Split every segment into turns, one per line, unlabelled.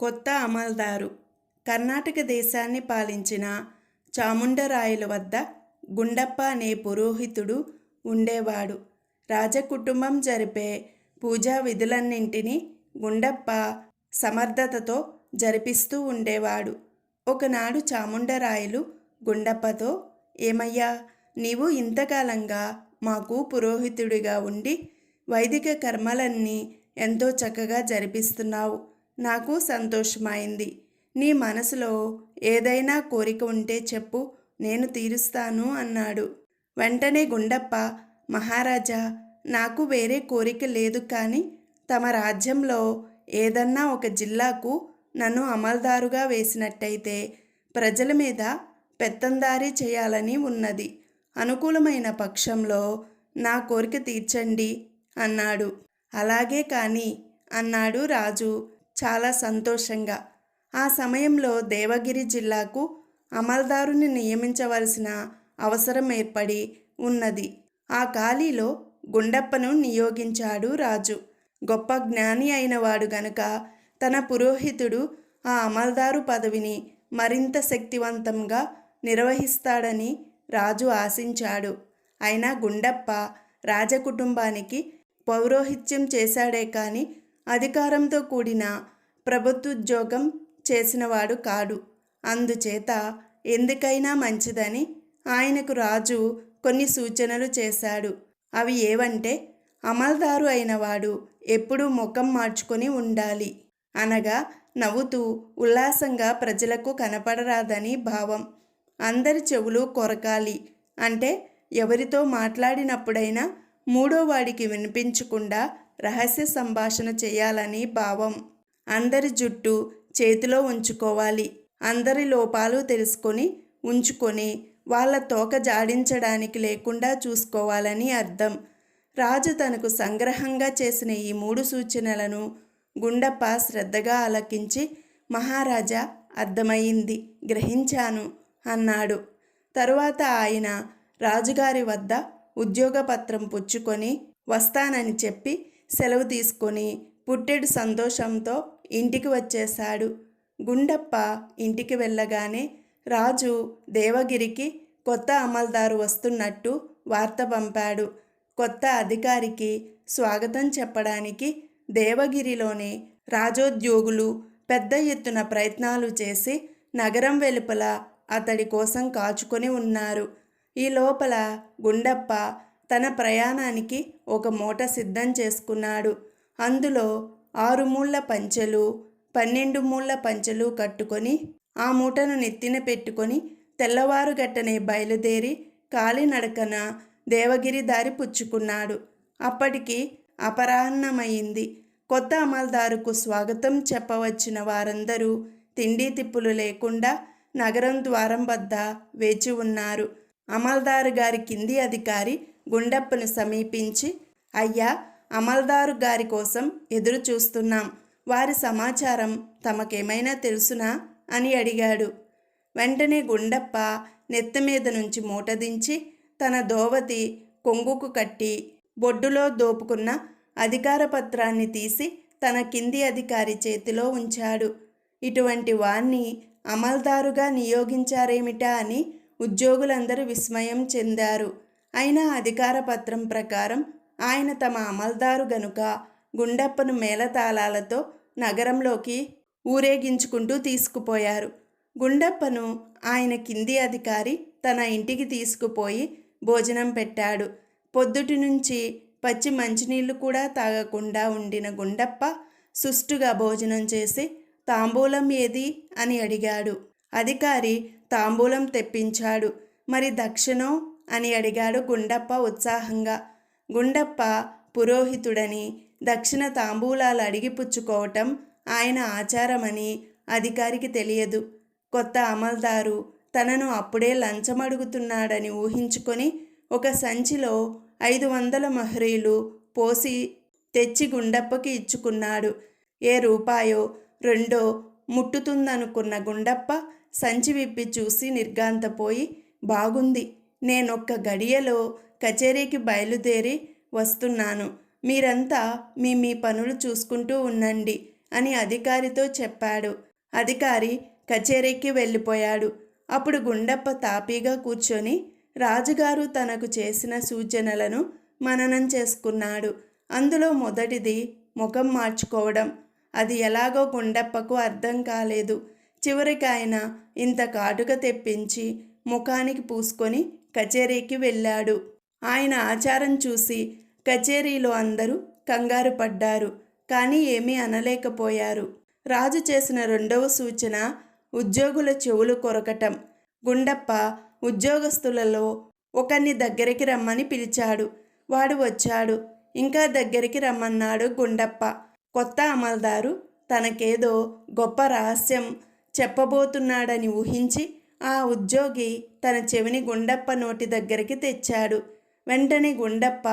కొత్త అమల్దారు. కర్ణాటక దేశాన్ని పాలించిన చాముండరాయుల వద్ద గుండప్ప అనే పురోహితుడు ఉండేవాడు. రాజకుటుంబం జరిపే పూజా విధులన్నింటినీ గుండప్ప సమర్థతతో జరిపిస్తూ ఉండేవాడు. ఒకనాడు చాముండరాయలు గుండప్పతో ఏమయ్యా నీవు ఇంతకాలంగా మాకు పురోహితుడిగా ఉండి వైదిక కర్మలన్నీ ఎంతో చక్కగా జరిపిస్తున్నావు. నాకు సంతోషమైంది. నీ మనసులో ఏదైనా కోరిక ఉంటే చెప్పు నేను తీరుస్తాను అన్నాడు. వెంటనే గుండప్ప మహారాజా నాకు వేరే కోరిక లేదు కానీ తమ రాజ్యంలో ఏదన్నా ఒక జిల్లాకు నన్ను అమల్దారుగా వేసినట్టయితే ప్రజల మీద పెత్తందారీ చేయాలని ఉన్నది. అనుకూలమైన పక్షంలో నా కోరిక తీర్చండి అన్నాడు. అలాగే కానీ అన్నాడు రాజు చాలా సంతోషంగా. ఆ సమయంలో దేవగిరి జిల్లాకు అమల్దారుని నియమించవలసిన అవసరం ఏర్పడి ఉన్నది. ఆ ఖాళీలో గుండప్పను నియోగించాడు రాజు. గొప్ప జ్ఞాని అయినవాడు గనుక తన పురోహితుడు ఆ అమల్దారు పదవిని మరింత శక్తివంతంగా నిర్వహిస్తాడని రాజు ఆశించాడు. అయినా గుండప్ప రాజకుటుంబానికి పౌరోహిత్యం చేశాడే కానీ అధికారంతో కూడిన ప్రభుత్వోద్యోగం చేసినవాడు కాడు. అందుచేత ఎందుకైనా మంచిదని ఆయనకు రాజు కొన్ని సూచనలు చేశాడు. అవి ఏవంటే అమల్దారు అయినవాడు ఎప్పుడూ ముఖం మార్చుకొని ఉండాలి అనగా నవ్వుతూ ఉల్లాసంగా ప్రజలకు కనపడరాదని భావం. అందరి చెవులు కొరకాలి అంటే ఎవరితో మాట్లాడినప్పుడైనా మూడో వాడికి వినిపించకుండా రహస్య సంభాషణ చేయాలని భావం. అందరి జుట్టు చేతిలో ఉంచుకోవాలి. అందరి లోపాలు తెలుసుకొని ఉంచుకొని వాళ్ళ తోక జాడించడానికి లేకుండా చూసుకోవాలని అర్థం. రాజు తనకు సంగ్రహంగా చేసిన ఈ మూడు సూచనలను గుండప్ప శ్రద్ధగా ఆలకించి మహారాజా అర్థమయ్యింది గ్రహించాను అన్నాడు. తరువాత ఆయన రాజుగారి వద్ద ఉద్యోగపత్రం పుచ్చుకొని వస్తానని చెప్పి సెలవు తీసుకొని పుట్టెడు సంతోషంతో ఇంటికి వచ్చేశాడు. గుండప్ప ఇంటికి వెళ్ళగానే రాజు దేవగిరికి కొత్త అమల్దారు వస్తున్నట్టు వార్త పంపాడు. కొత్త అధికారికి స్వాగతం చెప్పడానికి దేవగిరిలోని రాజోద్యోగులు పెద్ద ఎత్తున ప్రయత్నాలు చేసి నగరం వెలుపల అతడి కోసం కాచుకొని ఉన్నారు. ఈ లోపల గుండప్ప తన ప్రయాణానికి ఒక మూట సిద్ధం చేసుకున్నాడు. అందులో ఆరు మూళ్ళ పంచెలు పన్నెండు మూళ్ళ పంచెలు కట్టుకొని ఆ మూటను నెత్తిన పెట్టుకొని తెల్లవారుగట్టనే బయలుదేరి కాలినడకన దేవగిరి దారి పుచ్చుకున్నాడు. అప్పటికి అపరాహ్నమైంది. కొత్త అమల్దారుకు స్వాగతం చెప్పవచ్చిన వారందరూ తిండి తిప్పులు లేకుండా నగరం ద్వారం వద్ద వేచి ఉన్నారు. అమల్దారు గారి కింది అధికారి గుండప్పను సమీపించి అయ్యా అమల్దారు గారి కోసం ఎదురు చూస్తున్నాం. వారి సమాచారం తమకేమైనా తెలుసునా? అని అడిగాడు. వెంటనే గుండప్ప నెత్తి మీద నుంచి మూటదించి తన దోవతి కొంగుకు కట్టి బొడ్డులో దోపుకున్న అధికార పత్రాన్ని తీసి తన కింది అధికారి చేతిలో ఉంచాడు. ఇటువంటి వాణ్ణి అమల్దారుగా నియోగించారేమిటా? అని ఉద్యోగులందరూ విస్మయం చెందారు. అయినా అధికార పత్రం ప్రకారం ఆయన తమ అమల్దారు గనుక గుండప్పను మేళతాళాలతో నగరంలోకి ఊరేగించుకుంటూ తీసుకుపోయారు. గుండప్పను ఆయన కింది అధికారి తన ఇంటికి తీసుకుపోయి భోజనం పెట్టాడు. పొద్దుటి నుంచి పచ్చి మంచినీళ్ళు కూడా తాగకుండా ఉండిన గుండప్ప సుష్టుగా భోజనం చేసి తాంబూలం ఏది? అని అడిగాడు. అధికారి తాంబూలం తెప్పించాడు. మరి దక్షిణో అని అడిగాడు గుండప్ప ఉత్సాహంగా. గుండప్ప పురోహితుడని దక్షిణ తాంబూలాలు అడిగి పుచ్చుకోవటం ఆయన ఆచారమని అధికారికి తెలియదు. కొత్త అమల్దారు తనను అప్పుడే లంచమడుగుతున్నాడని ఊహించుకొని ఒక సంచిలో ఐదు వందల మహరీలు పోసి తెచ్చి గుండప్పకి ఇచ్చుకున్నాడు. ఏ రూపాయో రెండో ముట్టుతుందనుకున్న గుండప్ప సంచి విప్పి చూసి నిర్గాంతపోయి బాగుంది. నేనొక్క గడియలో కచేరీకి బయలుదేరి వస్తున్నాను. మీరంతా మీ మీ పనులు చూసుకుంటూ ఉండండి అని అధికారితో చెప్పాడు. అధికారి కచేరీకి వెళ్ళిపోయాడు. అప్పుడు గుండప్ప తాపీగా కూర్చొని రాజుగారు తనకు చేసిన సూచనలను మననం చేసుకున్నాడు. అందులో మొదటిది ముఖం మార్చుకోవడం. అది ఎలాగో గుండప్పకు అర్థం కాలేదు. చివరికి ఆయన ఇంత కాటుక తెప్పించి ముఖానికి పూసుకొని కచేరీకి వెళ్ళాడు. ఆయన ఆచారం చూసి కచేరీలో అందరూ కంగారు పడ్డారు. కానీ ఏమీ అనలేకపోయారు. రాజు చేసిన రెండవ సూచన ఉద్యోగుల చెవులు కొరకటం. గుండప్ప ఉద్యోగస్తులలో ఒకరిని దగ్గరికి రమ్మని పిలిచాడు. వాడు వచ్చాడు. ఇంకా దగ్గరికి రమ్మన్నాడు గుండప్ప. కొత్త అమల్దారు తనకేదో గొప్ప రహస్యం చెప్పబోతున్నాడని ఊహించి ఆ ఉద్యోగి తన చెవిని గుండప్ప నోటి దగ్గరికి తెచ్చాడు. వెంటనే గుండప్ప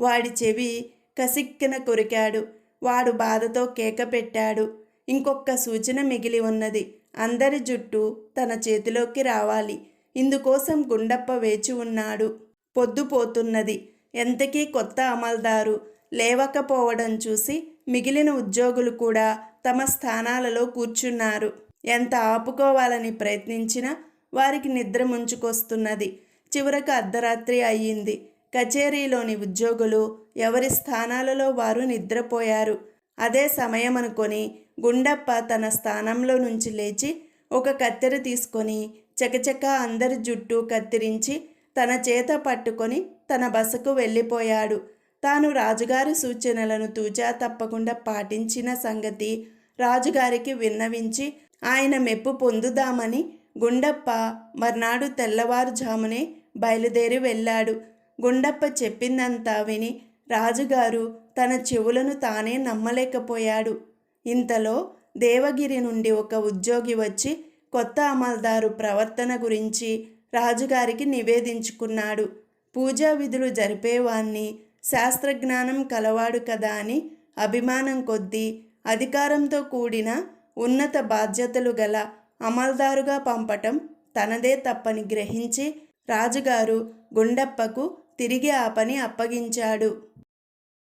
వాడి చెవి కసిక్కిన కొరికాడు. వాడు బాధతో కేక పెట్టాడు. ఇంకొక సూచన మిగిలి ఉన్నది. అందరి జుట్టు తన చేతిలోకి రావాలి. ఇందుకోసం గుండప్ప వేచి ఉన్నాడు. పొద్దుపోతున్నది ఎంతకీ కొత్త అమల్దారు లేవకపోవడం చూసి మిగిలిన ఉద్యోగులు కూడా తమ స్థానాలలో కూర్చున్నారు. ఎంత ఆపుకోవాలని ప్రయత్నించినా వారికి నిద్ర ముంచుకొస్తున్నది. చివరకు అర్ధరాత్రి అయ్యింది. కచేరీలోని ఉద్యోగులు ఎవరి స్థానాలలో వారు నిద్రపోయారు. అదే సమయం అనుకొని గుండప్ప తన స్థానంలో నుంచి లేచి ఒక కత్తెర తీసుకొని చకచక అందరి జుట్టు కత్తిరించి తన చేత పట్టుకొని తన బసకు వెళ్ళిపోయాడు. తాను రాజుగారి సూచనలను తూచా తప్పకుండా పాటించిన సంగతి రాజుగారికి విన్నవించి ఆయన మెప్పు పొందుదామని గుండప్ప మర్నాడు తెల్లవారుజామునే బయలుదేరి వెళ్ళాడు. గుండప్ప చెప్పిందంతా విని రాజుగారు తన చెవులను తానే నమ్మలేకపోయాడు. ఇంతలో దేవగిరి నుండి ఒక ఉద్యోగి వచ్చి కొత్త అమల్దారు ప్రవర్తన గురించి రాజుగారికి నివేదించుకున్నాడు. పూజా విధులు జరిపేవాణ్ణి శాస్త్రజ్ఞానం కలవాడు కదా అని అభిమానం కొద్దీ అధికారంతో కూడిన ఉన్నత బాధ్యతలు గల అమల్దారుగా పంపటం తనదే తప్పని గ్రహించి రాజుగారు గుండప్పకు తిరిగి ఆ పని అప్పగించాడు.